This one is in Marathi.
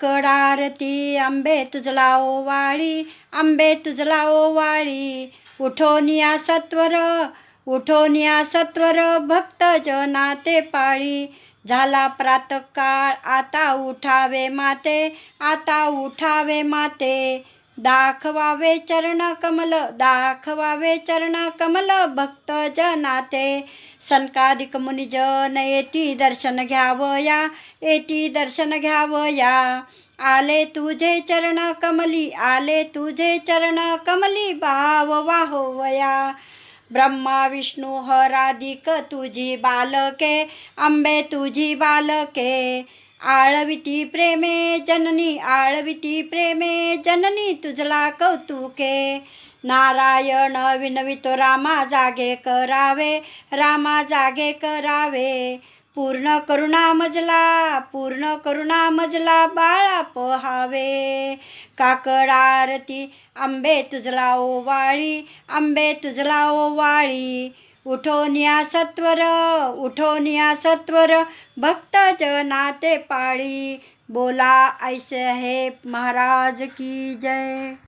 काकड आरती आंबे तुझला ओवाळी आंबे तुझला ओवाळी उठोनिया सत्वर उठोनिया सत्वर भक्त जनाते पाळी. झाला प्रातकाळ आता उठावे माते आता उठावे माते. दाखवावे चरण कमल दाखवावे चरण कमल भक्त जनाते. सनकादिक मुनिजन येती दर्शन घ्यावया येती दर्शन घ्यावया. आले तुझे चरण कमली आले तुझे चरण कमली भाव वाहोवया. ब्रह्मा विष्णू हराधिक तुझी बालके आंबे तुझी बालके. आळविती प्रेमे जननी आळविती प्रेमे जननी तुझला कौतुके. नारायण विनवितो रामा जागे करावे रामा जागे करावे. पूर्ण करुणा मजला पूर्ण करुणा मजला बाळा पोहावे. काकड आरती आंबे तुझला ओवाळी आंबे तुझला ओवाळी. उठोनिया सत्वर उठोनिया सत्वर भक्त जना ते पाळी. बोला ऐसे है महाराज की जय.